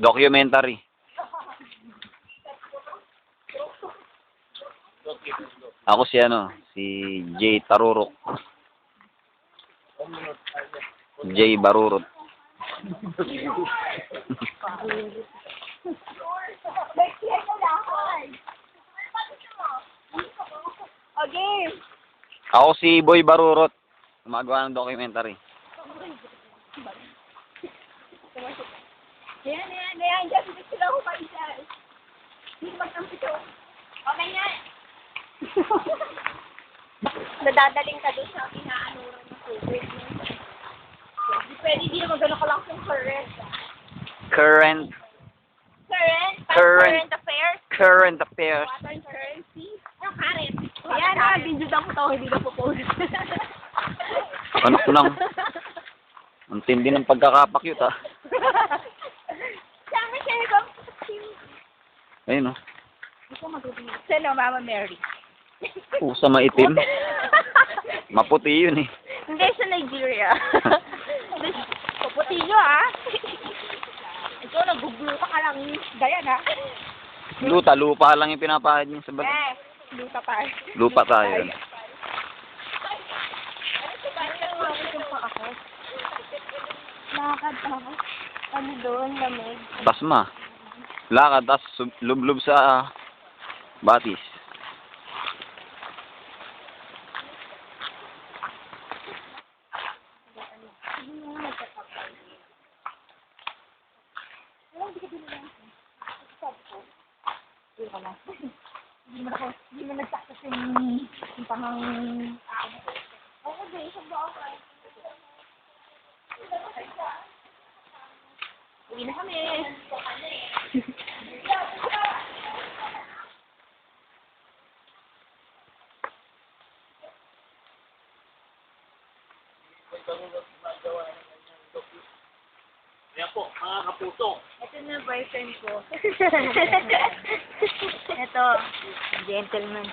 Documentary. Ako si ano, si Jay Tarurok. Jay Barurot. Okay. Ako si Boy Barurot. Gumagawa ng documentary. Ayan. Diyan, dito sila ko pa isa. Hindi magkampi ko. Okay nga. Nadadaling ka doon sa inaanuran ng COVID. Hindi pwede, hindi naman gano'n ka lang yung current. Current, Current? Current. current affairs? current affairs. Water and currency? Ano current? Ayan na, video lang ko to, hindi na po post. Anak ko lang. Ang tindi ng pagkakapakyut ah. Ayun oh. Sino, Mama Mary? Pusa maitim. Maputi yun eh. Hindi sa Nigeria. Puputi nyo, ah. Ikaw, nag-blue ka lang. Gaya na. Luta, lupa lang yung pinapahid niya sa bag. Eh, luta pa. Lupa tayo. Lakad ako. Ano doon, lamig. Tasma. Lakad, sub- lublob sa batis. Hindi na kami. Po, mga kapuso. Ito na boyfriend ko. Ito, gentleman.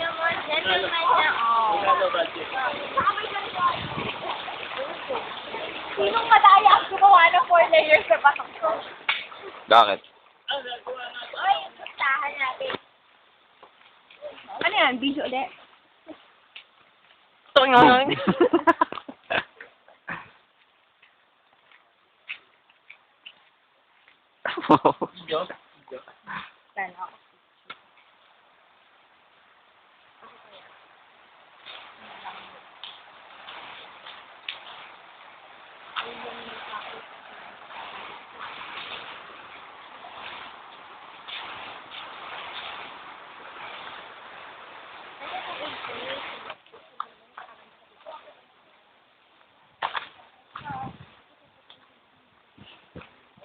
Naman, gentleman na, oh. Sinong madaya ang layers sa batok ko? Bakit? Oy, pustahan natin. Ano yan? Video ulit? Ito nga lang. Sana ako.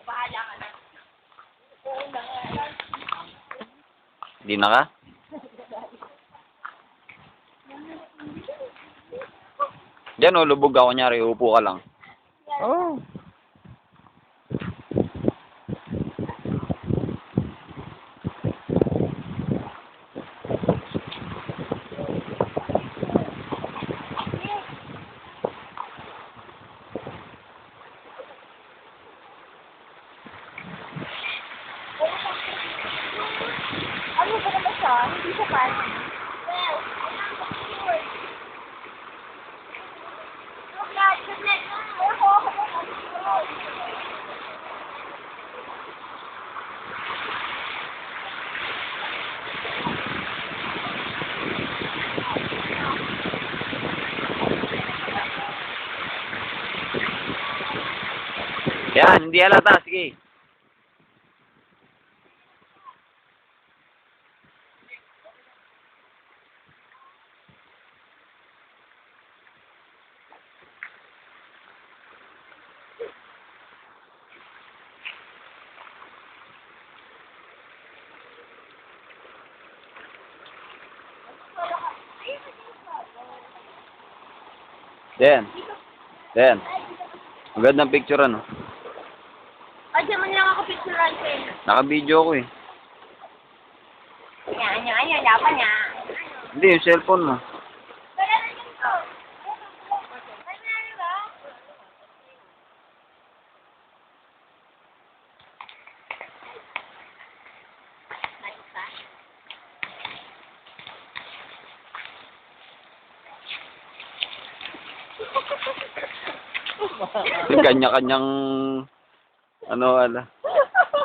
Bahala ka na. Oo na nga. Di na ka? Diyan oh, lubog ako nyari, upo ka lang. Oh. Yan, hindi halata. Sige. Den. Den. Magandang picture ano. Ay, di man lang ako picturean sa'yo. Naka-video ko eh. Yan, yan, yan. Dapat niya. Hindi, yung cellphone mo. Kanya-kanyang ano ala.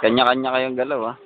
Kanya-kanya kayong galaw ah.